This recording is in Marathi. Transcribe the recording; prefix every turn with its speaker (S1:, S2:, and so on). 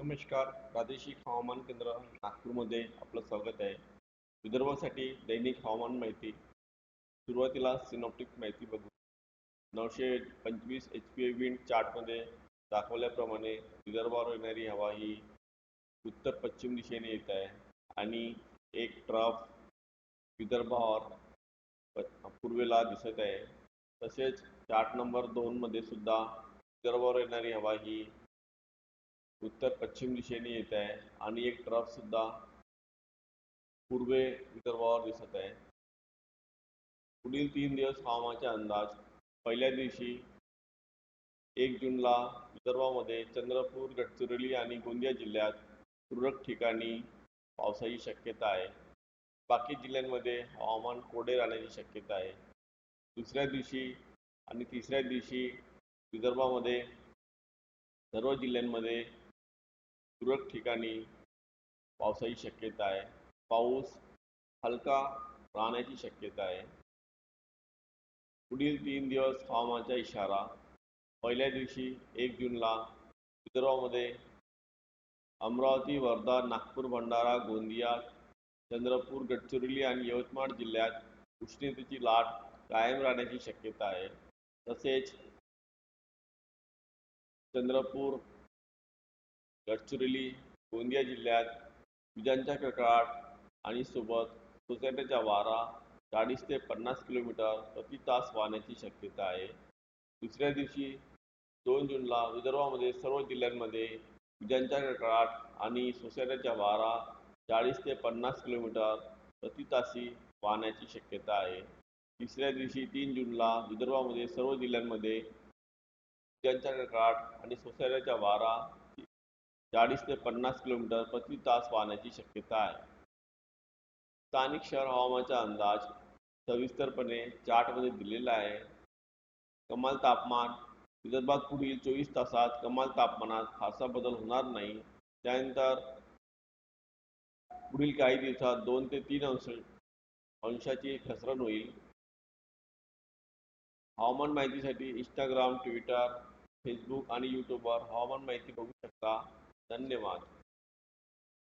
S1: नमस्कार प्रादेशिक हवामान केंद्र नागपूरमध्ये आपलं स्वागत आहे. विदर्भासाठी दैनिक हवामान माहिती. सुरुवातीला सिनॉप्टिक माहिती बघू. नऊशे पंचवीस एच पी ए विंड चार्टमध्ये दाखवल्याप्रमाणे विदर्भावर येणारी हवा ही उत्तर पश्चिम दिशेने येत आहे आणि एक ट्रफ विदर्भावर पूर्वेला दिसत आहे. तसेच चार्ट नंबर दोनमध्ये सुद्धा विदर्भावर येणारी हवा ही उत्तर पश्चिम दिशेने येत आहे आणि एक ट्रफ सुद्धा पूर्वे विदर्भावर दिसत आहे. पुढील तीन दिवस हवामानाचा अंदाज पहिल्या दिवशी एक जूनला विदर्भामध्ये चंद्रपूर गडचिरोली आणि गोंदिया जिल्ह्यात तुरळक ठिकाणी पावसाची शक्यता आहे. बाकी जिल्ह्यांमध्ये हवामान कोरडे राहण्याची शक्यता आहे. दुसऱ्या दिवशी आणि तिसऱ्या दिवशी विदर्भामध्ये सर्व जिल्ह्यांमध्ये तुरळक ठिकाणी पावसाची शक्यता आहे. पाऊस हलका राहण्याची शक्यता आहे. पुढील तीन दिवस हवामानाचा इशारा. पहिल्या दिवशी एक जूनला विदर्भामध्ये अमरावती वर्धा नागपूर भंडारा गोंदिया चंद्रपूर गडचिरोली आणि यवतमाळ जिल्ह्यात उष्णतेची लाट कायम राहण्याची शक्यता आहे. तसेच चंद्रपूर गडचिरोली गोंदिया जिल्ह्यात विजांचा कडकडाट आणि सोबत सोसायटीचा वारा चाळीस ते पन्नास किलोमीटर प्रति तास वाहण्याची शक्यता आहे. दुसऱ्या दिवशी दोन जूनला विदर्भामध्ये सर्व जिल्ह्यांमध्ये विजांचा कडकडाट आणि सोसायटीचा वारा चाळीस ते पन्नास किलोमीटर प्रति तासी वाहण्याची शक्यता आहे. तिसऱ्या दिवशी तीन जूनला विदर्भामध्ये सर्व जिल्ह्यांमध्ये विजांचा कडकडाट आणि सोसायटीचा वारा चाळीस ते पन्नास किलोमीटर प्रति तास वाहण्याची शक्यता आहे. स्थानिक शहर हवामानाचा अंदाज सविस्तरपणे चार्टमध्ये दिलेला आहे. कमाल तापमान विदर्भात पुढील चोवीस तासात कमाल तापमानात फारसा बदल होणार नाही. त्यानंतर पुढील काही दिवसात दोन ते तीन अंश अंशाची घसरण होईल. हवामान माहितीसाठी इंस्टाग्राम ट्विटर फेसबुक आणि यूट्यूबवर हवामान माहिती बघू शकता. धन्यवाद.